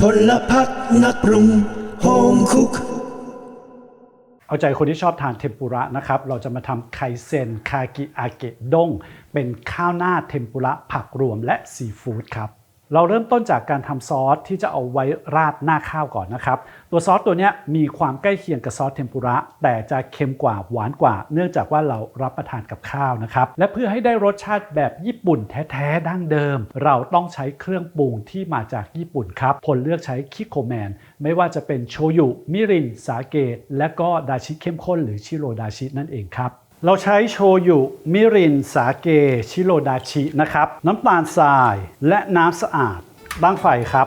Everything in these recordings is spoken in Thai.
พลพักนักปรุงโฮมคุก เอาใจคนที่ชอบทานเทมปุระนะครับ เราจะมาทำไคเซนคากิอาเกะด้ง เป็นข้าวหน้าเทมปุระผักรวมและซีฟู้ดครับ เราเริ่มต้นจากการทำซอสที่จะเอาไว้ราดหน้าข้าวก่อนนะครับ ตัวซอสตัวนี้มีความใกล้เคียงกับซอสเทมปุระ แต่จะเค็มกว่าหวานกว่า เนื่องจากว่าเรารับประทานกับข้าวนะครับ และเพื่อให้ได้รสชาติแบบญี่ปุ่นแท้ๆดั้งเดิม เราต้องใช้เครื่องปรุงที่มาจากญี่ปุ่นครับผลเลือกใช้คิโคแมน ไม่ว่าจะเป็นโชยุ มิริน สาเกะและก็ดาชิเข้มข้นหรือชิโรดาชินั่นเองครับ เราใช้โชยุมิรินสาเก ชิโรดาชินะครับ น้ำตาลทรายและน้ำสะอาดตั้งไฟครับ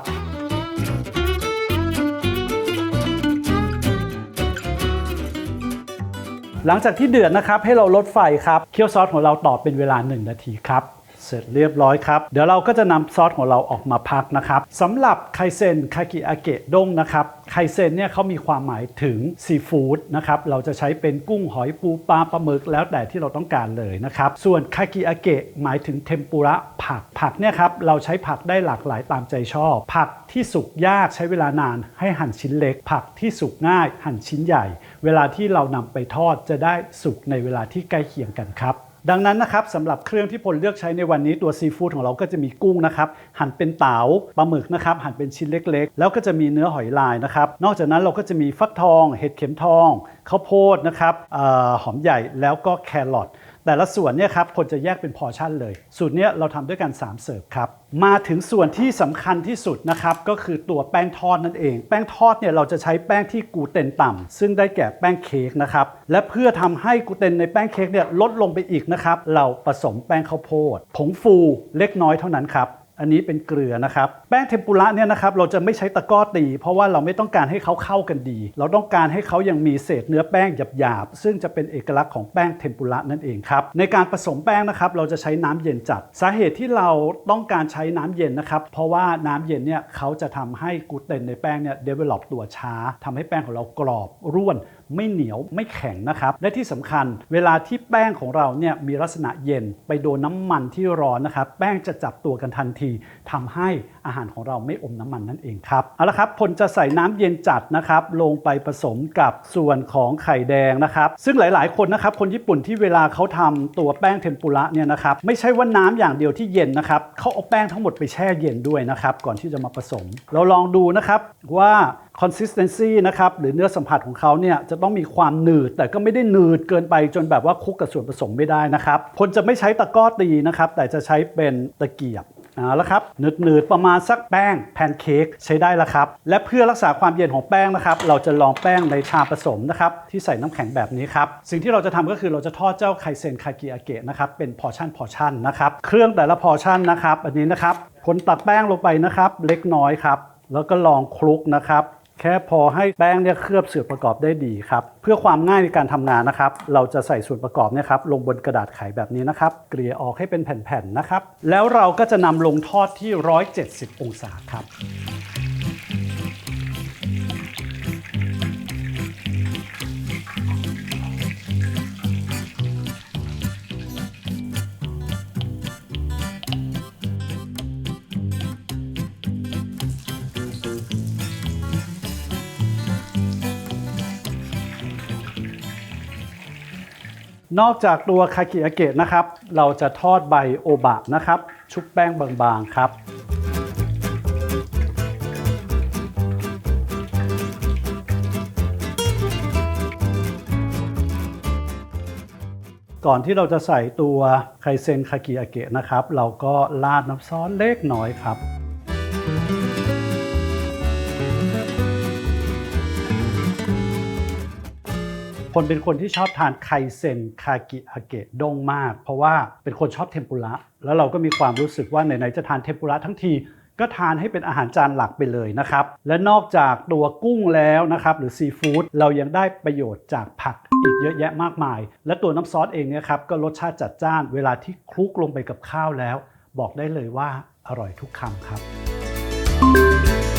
หลังจากที่เดือดนะครับให้เราลดไฟครับ เคี่ยวซอสของเราต่อเป็นเวลา 1 นาทีครับ เสร็จเรียบร้อยครับ เดี๋ยวเราก็จะนำซอสของเราออกมาพักนะครับสำหรับไคเซนคากิอาเกะด้งนะครับไคเซนเนี่ยเขามีความหมายถึงซีฟู้ดนะครับเราจะใช้เป็นกุ้งหอยปูปลาปลาหมึกแล้วแต่ที่เราต้องการเลยนะครับส่วนคากิอาเกะหมายถึงเทมปุระผักผักเนี่ยครับเราใช้ผักได้หลากหลายตามใจชอบ ผักที่สุกยากใช้เวลานานให้หั่นชิ้นเล็ก ผักที่สุกง่ายหั่นชิ้นใหญ่ เวลาที่เรานำไปทอดจะได้สุกในเวลาที่ใกล้เคียงกันครับ ดังนั้นนะครับสำหรับเครื่องที่พลเลือกใช้ในวันนี้ตัวซีฟู้ดของเราก็จะมีกุ้งนะครับหั่นเป็นเต๋าปลาหมึกนะครับหั่นเป็นชิ้นเล็กๆ แล้วก็จะมีเนื้อหอยลายนะครับนอกจากนั้นเราก็จะมีฟักทอง เห็ดเข็มทองข้าวโพดนะครับออหอมใหญ่แล้วก็แครอท แต่ละส่วนเนี่ยครับคนจะแยกเป็นพอชั่นเลย สูตรเนี้ยเราทำด้วยกัน 3 เสิร์ฟครับ มาถึงส่วนที่สำคัญที่สุดนะครับก็คือตัวแป้งทอดนั่นเอง แป้งทอดเนี่ยเราจะใช้แป้งที่กูเตนต่ำซึ่งได้แก่แป้งเค้กนะครับและเพื่อทำให้กูเตนในแป้งเค้กเนี่ยลดลงไปอีกนะครับเราผสมแป้งข้าวโพด ผงฟูเล็กน้อยเท่านั้นครับ อันนี้เป็นเกลือนะครับ แป้งเทมปุระเนี่ยนะครับเราจะไม่ใช้ตะกร้อตี เพราะว่าเราไม่ต้องการให้เขาเข้ากันดี เราต้องการให้เขายังมีเศษเนื้อแป้งหยาบๆ ซึ่งจะเป็นเอกลักษณ์ของแป้งเทมปุระนั่นเองครับ ในการผสมแป้งนะครับเราจะใช้น้ำเย็นจัด สาเหตุที่เราต้องการใช้น้ำเย็นนะครับ เพราะว่าน้ำเย็นเนี่ยเขาจะทำให้กลูเตนในแป้งเนี่ย develop ตัวช้าทำให้แป้งของเรากรอบร่วนไม่เหนียวไม่แข็งนะครับ และที่สำคัญเวลาที่แป้งของเราเนี่ยมีลักษณะเย็นไปโดนน้ำมันที่ร้อนนะครับแป้งจะจับตัวกันทันทีทำให้อาหารของเราไม่อมน้ำมันนั่นเองครับเอาละครับผลจะใส่น้ำเย็นจัดนะครับลงไปผสมกับส่วนของไข่แดงนะครับซึ่งหลาย ๆ คนนะครับคนญี่ปุ่นที่เวลาเขาทำตัวแป้งเทมปุระเนี่ยนะครับไม่ใช่ว่าน้ำอย่างเดียวที่เย็นนะครับเขาเอาแป้งทั้งหมดไปแช่เย็นด้วยนะครับก่อนที่จะมาผสม เราลองดูนะครับว่า consistency นะครับหรือเนื้อสัมผัสของเขาเนี่ยจะต้องมีความหนืด แต่ก็ไม่ได้หนืดเกินไปจนแบบว่าคลุกกับส่วนผสมไม่ได้นะครับพลจะไม่ใช้ตะกร้อตีนะครับแต่จะใช้เป็นตะเกียบ เอาละครับหนืดๆประมาณสักแป้งแพนเค้กใช้ได้แล้วครับ และเพื่อรักษาความเย็นของแป้งนะครับ เราจะลองแป้งในชาผสมนะครับที่ใส่น้ำแข็งแบบนี้ครับ สิ่งที่เราจะทำก็คือเราจะทอดเจ้าไคเซนคากิอาเกะนะครับเป็นพอชั่นพอชั่นนะครับเครื่องแต่ละพอชั่นนะครับอันนี้นะครับคนตักแป้งลงไปนะครับ เล็กน้อยครับแล้วก็ลองคลุกนะครับ แค่พอให้แป้งเนี่ยเคลือบส่วนประกอบได้ดีครับ เพื่อความง่ายในการทำงานนะครับ เราจะใส่ส่วนประกอบเนี่ยครับลงบนกระดาษไขแบบนี้นะครับ เกลี่ยออกให้เป็นแผ่นๆนะครับ แล้วเราก็จะนำลงทอดที่ 170 องศาครับ นอกจากตัวคากิอาเกะนะครับ เราจะทอดใบโอบะนะครับ ชุบแป้งบางๆครับก่อนที่เราจะใส่ตัวไคเซนคากิอาเกะนะครับ เราก็ราดน้ำซอสเล็กน้อยครับ คนเป็นคนที่ชอบทานไคเซนคากิอาเกะด้งมาก เพราะว่าเป็นคนชอบเทมปุระแล้วเราก็มีความรู้สึกว่าไหนๆจะทานเทมปุระทั้งทีก็ทานให้เป็นอาหารจานหลักไปเลยนะครับ และนอกจากตัวกุ้งแล้วนะครับ หรือซีฟู้ดเรายังได้ประโยชน์จากผักอีกเยอะแยะมากมาย และตัวน้ำซอสเองเนี่ยครับก็รสชาติจัดจ้าน เวลาที่คลุกลงไปกับข้าวแล้ว บอกได้เลยว่าอร่อยทุกคำครับ